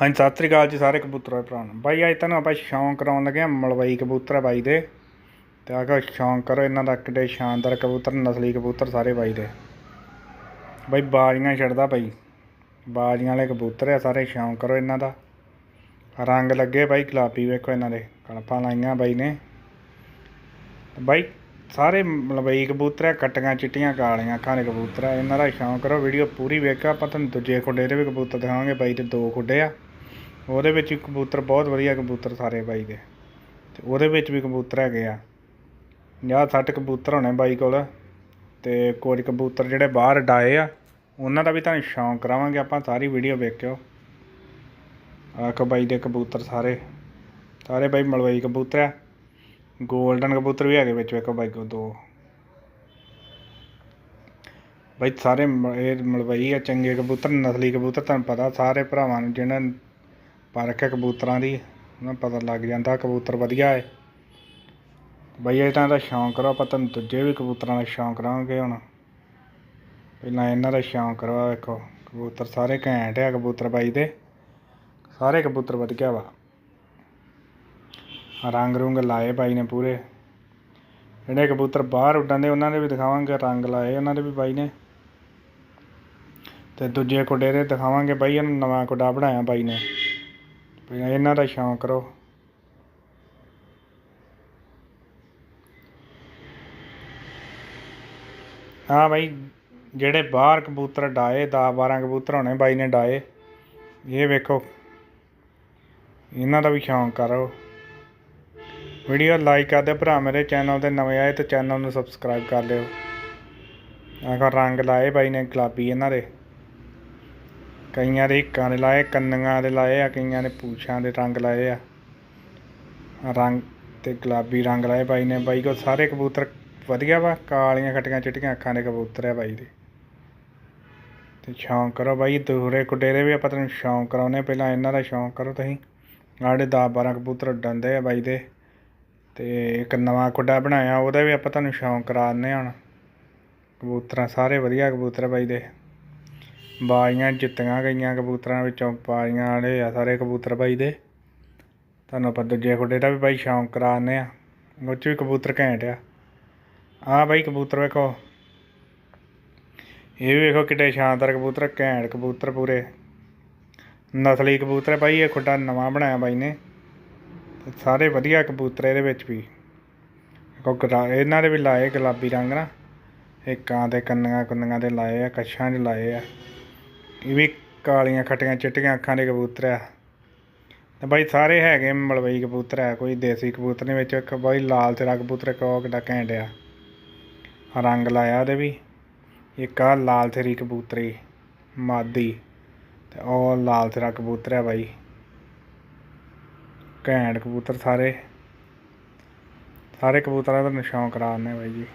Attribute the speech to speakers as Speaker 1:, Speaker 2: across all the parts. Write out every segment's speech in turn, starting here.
Speaker 1: ਹਾਂਜੀ, ਸਤਿ ਸ੍ਰੀ ਅਕਾਲ ਜੀ ਸਾਰੇ ਕਬੂਤਰਾਂ ਦੇ ਭਰਾ। ਨੂੰ ਬਾਈ, ਅੱਜ ਤੁਹਾਨੂੰ ਆਪਾਂ ਸ਼ੌਂਕ ਕਰਾਉਣ ਲੱਗੇ ਆ ਮਲਵਈ ਕਬੂਤਰ ਆ ਬਾਈ ਦੇ। ਤੇ ਆਖੋ ਸ਼ੌਂਕ ਕਰੋ ਇਹਨਾਂ ਦਾ ਕਿੱਡੇ ਸ਼ਾਨਦਾਰ ਕਬੂਤਰ, ਨਸਲੀ ਕਬੂਤਰ ਸਾਰੇ ਬਾਈ ਦੇ। ਬਾਈ, ਬਾਜ਼ੀਆਂ ਛੱਡਦਾ ਬਾਈ। ਬਾਜ਼ੀਆਂ ਵਾਲੇ ਕਬੂਤਰ ਆ ਸਾਰੇ, ਸ਼ੌਂਕ ਕਰੋ ਇਹਨਾਂ ਦਾ। ਰੰਗ ਲੱਗੇ ਬਾਈ, ਗੁਲਾਬੀ ਵੇਖੋ ਇਹਨਾਂ ਦੇ, ਕਲਪਾਂ ਲਾਈਆਂ ਬਾਈ ਨੇ। ਬਾਈ, ਸਾਰੇ ਮਲਵਈ ਕਬੂਤਰ ਆ, ਕੱਟੀਆਂ, ਚਿੱਟੀਆਂ, ਕਾਲੀਆਂ ਅੱਖਾਂ ਦੇ ਕਬੂਤਰ ਆ। ਇਹਨਾਂ ਦਾ ਸ਼ੌਂਕ ਕਰੋ, ਵੀਡੀਓ ਪੂਰੀ ਵੇਖੋ, ਆਪਾਂ ਤੁਹਾਨੂੰ ਦੂਜੇ ਖੁੱਡੇ ਦੇ ਵੀ ਕਬੂਤਰ ਦਿਖਾਵਾਂਗੇ। ਬਾਈ ਦੇ ਦੋ ਖੁੱਡੇ ਆ। ਉਹਦੇ ਵਿੱਚ ਵੀ ਕਬੂਤਰ ਬਹੁਤ ਵਧੀਆ ਕਬੂਤਰ ਸਾਰੇ ਬਾਈ ਦੇ। ਅਤੇ ਉਹਦੇ ਵਿੱਚ ਵੀ ਕਬੂਤਰ ਹੈਗੇ ਆ। 50 60 ਕਬੂਤਰ ਹੋਣੇ ਬਾਈ ਕੋਲ। ਅਤੇ ਕੁਝ ਕਬੂਤਰ ਜਿਹੜੇ ਬਾਹਰ ਡਾਏ ਆ, ਉਹਨਾਂ ਦਾ ਵੀ ਤੁਹਾਨੂੰ ਸ਼ੌਂਕ ਕਰਾਵਾਂਗੇ ਆਪਾਂ ਸਾਰੀ ਵੀਡੀਓ ਵੇਖਿਓ। ਆਖੋ ਬਾਈ ਦੇ ਕਬੂਤਰ ਸਾਰੇ। ਸਾਰੇ ਬਾਈ ਮਲਵਈ ਕਬੂਤਰ ਆ। ਗੋਲਡਨ ਕਬੂਤਰ ਵੀ ਹੈਗੇ ਵਿੱਚ, ਵੇਖੋ ਬਾਈ ਕੋ ਦੋ। ਬਾਈ ਸਾਰੇ ਮ- ਇਹ ਮਲਵਈ ਆ, ਚੰਗੇ ਕਬੂਤਰ, ਨਸਲੀ ਕਬੂਤਰ, ਤੁਹਾਨੂੰ ਪਤਾ ਸਾਰੇ ਭਰਾਵਾਂ ਨੂੰ ਜਿਹਨਾਂ ਨੇ ਪਰਖ ਹੈ ਕਬੂਤਰਾਂ ਦੀ, ਉਹਨਾਂ ਪਤਾ ਲੱਗ ਜਾਂਦਾ ਕਬੂਤਰ ਵਧੀਆ ਹੈ। ਬਈ ਇਹ ਤਾਂ ਦਾ ਸ਼ੌਂਕ ਕਰੋ ਆਪਾਂ ਤੁਹਾਨੂੰ ਦੂਜੇ ਵੀ ਕਬੂਤਰਾਂ ਦਾ ਸ਼ੌਂਕ ਕਰਾਂਗੇ ਹੁਣ। ਪਹਿਲਾਂ ਇਹਨਾਂ ਦਾ ਸ਼ੌਂਕ ਕਰੋ ਵੇਖੋ, ਕਬੂਤਰ ਸਾਰੇ ਘੈਂਟ ਆ ਕਬੂਤਰ ਬਾਈ ਦੇ। ਸਾਰੇ ਕਬੂਤਰ ਵਧੀਆ ਵਾ। ਰੰਗ ਰੁੰਗ ਲਾਏ ਬਾਈ ਨੇ ਪੂਰੇ। ਜਿਹੜੇ ਕਬੂਤਰ ਬਾਹਰ ਉੱਡਣ ਦੇ, ਉਹਨਾਂ ਦੇ ਵੀ ਦਿਖਾਵਾਂਗੇ, ਰੰਗ ਲਾਏ ਉਹਨਾਂ ਦੇ ਵੀ ਬਾਈ ਨੇ। ਤੇ ਦੂਜੇ ਕੁੱਡੇ ਦੇ ਦਿਖਾਵਾਂਗੇ ਬਾਈ, ਇਹਨੂੰ ਨਵਾਂ ਕੁੱਡਾ ਬਣਾਇਆ ਬਾਈ ਨੇ। ਵੀ ਇਹਨਾਂ ਦਾ ਸ਼ੌਂਕ ਕਰੋ। ਹਾਂ ਬਾਈ, ਜਿਹੜੇ ਬਾਹਰ ਕਬੂਤਰ ਡਾਏ 10 12 ਕਬੂਤਰ ਹੋਣੇ ਬਾਈ ਨੇ ਡਾਏ, ਇਹ ਵੇਖੋ। ਇਹਨਾਂ ਦਾ ਵੀ ਸ਼ੌਂਕ ਕਰੋ। ਵੀਡੀਓ ਲਾਈਕ ਕਰ ਦਿਓ ਭਰਾ, ਮੇਰੇ ਚੈਨਲ ਤੇ ਨਵੇਂ ਆਏ ਤੇ ਚੈਨਲ ਨੂੰ ਸਬਸਕ੍ਰਾਈਬ ਕਰ ਲਿਓ। ਆਖਰ ਰੰਗ ਲਾਏ ਬਾਈ ਨੇ ਗੁਲਾਬੀ ਇਹਨਾਂ ਦੇ। ਕਈਆਂ ਦੇ ਹਿੱਕਾਂ ਦੇ ਲਾਏ, ਕੰਨੀਆਂ ਦੇ ਲਾਏ ਆ, ਕਈਆਂ ਨੇ ਪੂਛਾਂ ਦੇ ਰੰਗ ਲਾਏ ਆ। ਰੰਗ ਤੇ ਗੁਲਾਬੀ ਰੰਗ ਲਾਏ ਬਾਈ ਨੇ। ਬਾਈ ਕੋ ਸਾਰੇ ਕਬੂਤਰ ਵਧੀਆ ਵਾ, ਕਾਲੀਆਂ ਖੱਟੀਆਂ ਚਿੱਟੀਆਂ ਅੱਖਾਂ ਦੇ ਕਬੂਤਰ ਆ ਬਾਈ ਦੇ। ਤੇ ਸ਼ੌਂਕ ਕਰੋ ਬਾਈ, ਦੂਰੇ ਕੁਡੇਰੇ ਵੀ ਆਪਾਂ ਤੁਹਾਨੂੰ ਸ਼ੌਂਕ ਕਰਾਉਨੇ ਪਹਿਲਾਂ ਇਹਨਾਂ ਦਾ ਸ਼ੌਂਕ ਕਰੋ ਤੁਸੀਂ। ਆੜੇ 10 12 ਕਬੂਤਰ ਉੱਡਣ ਆ ਬਾਈ ਦੇ। ਤੇ ਇੱਕ ਨਵਾਂ ਕੁੱਡਾ ਬਣਾਇਆ, ਉਹਦਾ ਵੀ ਆਪਾਂ ਤੁਹਾਨੂੰ ਸ਼ੌਂਕ ਕਰਾ ਦਿੰਦੇ ਹਾਂ ਹੁਣ। ਕਬੂਤਰਾਂ ਸਾਰੇ ਵਧੀਆ ਕਬੂਤਰ ਬਾਈ ਦੇ। ਬਾਜ਼ੀਆਂ ਜਿੱਤੀਆਂ ਗਈਆਂ ਕਬੂਤਰਾਂ ਵਿੱਚੋਂ, ਬਾਜ਼ੀਆਂ ਵਾਲੇ ਆ ਸਾਰੇ ਕਬੂਤਰ ਬਾਈ ਦੇ। ਤੁਹਾਨੂੰ ਆਪਾਂ ਦੂਜੇ ਖੁੱਡੇ ਦਾ ਵੀ ਬਾਈ ਸ਼ੌਂਕ ਕਰਾ ਦਿੰਦੇ ਆ ਉਹ 'ਚ ਵੀ ਕਬੂਤਰ ਘੈਂਟ ਆ। ਆਹ ਬਾਈ ਕਬੂਤਰ ਵੇਖੋ। ਇਹ ਵੀ ਵੇਖੋ ਕਿੱਡੇ ਸ਼ਾਨਦਾਰ ਕਬੂਤਰ, ਘੈਂਟ ਕਬੂਤਰ ਪੂਰੇ। ਨਸਲੀ ਕਬੂਤਰ ਹੈ ਬਾਈ, ਇਹ ਖੁੱਡਾ ਨਵਾਂ ਬਣਾਇਆ ਬਾਈ ਨੇ। ਸਾਰੇ ਵਧੀਆ ਕਬੂਤਰ ਇਹਦੇ ਵਿੱਚ ਵੀ। ਵੇਖੋ ਇਹਨਾਂ ਦੇ ਵੀ ਲਾਏ ਗੁਲਾਬੀ ਰੰਗ ਨਾ। ਇਹ ਕਾਂ ਦੇ ਕੰਨੀਆਂ ਕੁੰਨੀਆਂ ਦੇ ਲਾਏ ਆ, ਕੱਛਾਂ 'ਚ ਲਾਏ ਆ। ਇਹ ਵੀ ਕਾਲੀਆਂ ਖੱਟੀਆਂ ਚਿੱਟੀਆਂ ਅੱਖਾਂ ਦੇ ਕਬੂਤਰ ਆ। ਤੇ ਬਾਈ ਸਾਰੇ ਹੈਗੇ ਮਲਵਈ ਕਬੂਤਰ ਆ, ਕੋਈ ਦੇਸੀ ਕਬੂਤਰ ਨਹੀਂ, ਵਿੱਚ ਇੱਕ ਬਾਈ ਲਾਲ ਤੇਰਾ ਕਬੂਤਰ, ਇੱਕ ਉਹ ਕਿੱਡਾ ਘੈਂਟ ਆ। ਰੰਗ ਲਾਇਆ ਉਹਦੇ ਵੀ, ਇੱਕ ਆ ਲਾਲ ਤੇਰੀ ਕਬੂਤਰੀ ਮਾਦੀ, ਤੇ ਉਹ ਲਾਲ ਤੇਰਾ ਕਬੂਤਰ ਆ ਬਾਈ। ਘੈਂਟ ਕਬੂਤਰ ਸਾਰੇ। ਸਾਰੇ ਕਬੂਤਰਾਂ ਦਾ ਨਿਸ਼ਾਨ ਕਰਾ ਦਿੰਦੇ ਬਾਈ ਜੀ।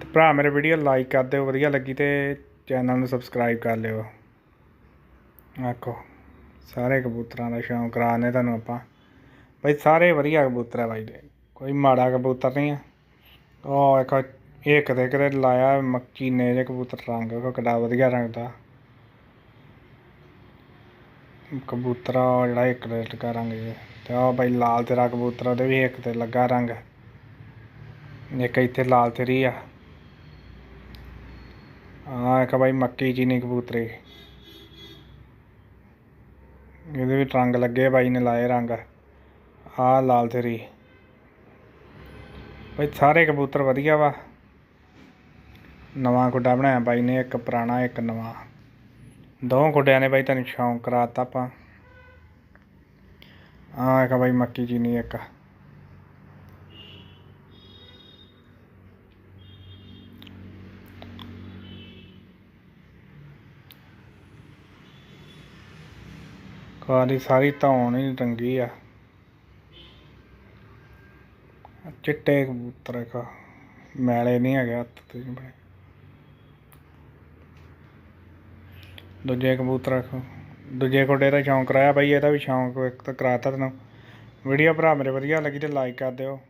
Speaker 1: ਤੇ ਭਰਾ, ਮੇਰੇ ਵੀਡੀਓ ਲਾਈਕ ਕਰ ਦਿਓ, ਵਧੀਆ ਲੱਗੀ ਤੇ ਚੈਨਲ ਨੂੰ ਸਬਸਕ੍ਰਾਈਬ ਕਰ ਲਿਓ। ਆਖੋ, ਸਾਰੇ ਕਬੂਤਰਾਂ ਦਾ ਸ਼ੌਂਕ ਕਰਾਣੇ ਤੁਹਾਨੂੰ ਆਪਾਂ। ਬਾਈ ਸਾਰੇ ਵਧੀਆ ਕਬੂਤਰ ਆ ਬਾਈ ਦੇ, ਕੋਈ ਮਾੜਾ ਕਬੂਤਰ ਨਹੀਂ ਆ। ਉਹ ਇੱਕ ਇਹ ਕਦੇ ਕਦੇ ਲਾਇਆ ਮੱਕੀ ਨੇ ਜੇ ਕਬੂਤਰ, ਰੰਗ ਉਹ ਕਿੱਡਾ ਵਧੀਆ ਰੰਗ ਦਾ। ਕਬੂਤਰ ਆ ਜਿਹੜਾ ਇੱਕ ਦੇ ਲੱਗਾ ਰੰਗ ਜੇ। ਤੇ ਉਹ ਬਾਈ ਲਾਲ ਤੇਰਾ ਕਬੂਤਰ ਦੇ ਵੀ ਇੱਕ ਤੇ ਲੱਗਾ ਰੰਗ। ਇੱਕ ਇੱਥੇ ਲਾਲ ਤੇਰੀ ਆ। ਆ ਇੱਕ ਬਾਈ ਮੱਕੀ ਚੀਨੀ ਕਬੂਤਰੀ। ਇਹਦੇ ਵਿੱਚ ਰੰਗ ਲੱਗੇ ਬਾਈ ਨੇ ਲਾਏ ਰੰਗ। ਆਹ ਲਾਲ ਤੇਰੀ। ਬਾਈ, ਸਾਰੇ ਕਬੂਤਰ ਵਧੀਆ ਵਾ। ਨਵਾਂ ਗੁੱਡਾ ਬਣਾਇਆ ਬਾਈ ਨੇ, ਇੱਕ ਪੁਰਾਣਾ, ਇੱਕ ਨਵਾਂ। ਦੋ ਗੁੱਡਿਆਂ ਨੇ ਬਾਈ ਤੁਹਾਨੂੰ ਸ਼ੌਂਕ ਕਰਾਤਾ ਆਪਾਂ। ਆ ਇੱਕ ਬਾਈ ਮੱਕੀ ਚੀਨੀ, ਇੱਕ। ਕਾਲੀ ਸਾਰੀ ਧੌਣ ਹੀ ਰੰਗੀ ਆ। ਚਿੱਟੇ ਕਬੂਤਰ ਕਾ ਮੈਲੇ ਨਹੀਂ ਹੈਗੇ ਹੱਥ ਤੇ ਬਣੇ ਦੂਜੇ ਕਬੂਤਰ ਖ- ਦੂਜੇ ਖੁੱਡੇ ਦਾ ਸ਼ੌਂਕ ਕਰਾਇਆ ਬਾਈ, ਇਹਦਾ ਵੀ ਸ਼ੌਂਕ ਇੱਕ ਤਾਂ ਕਰਾਤਾ ਤੈਨੂੰ। ਵੀਡੀਓ ਭਰਾ ਮੇਰੇ ਵਧੀਆ ਲੱਗੀ ਤੇ ਲਾਈਕ ਕਰ ਦਿਓ।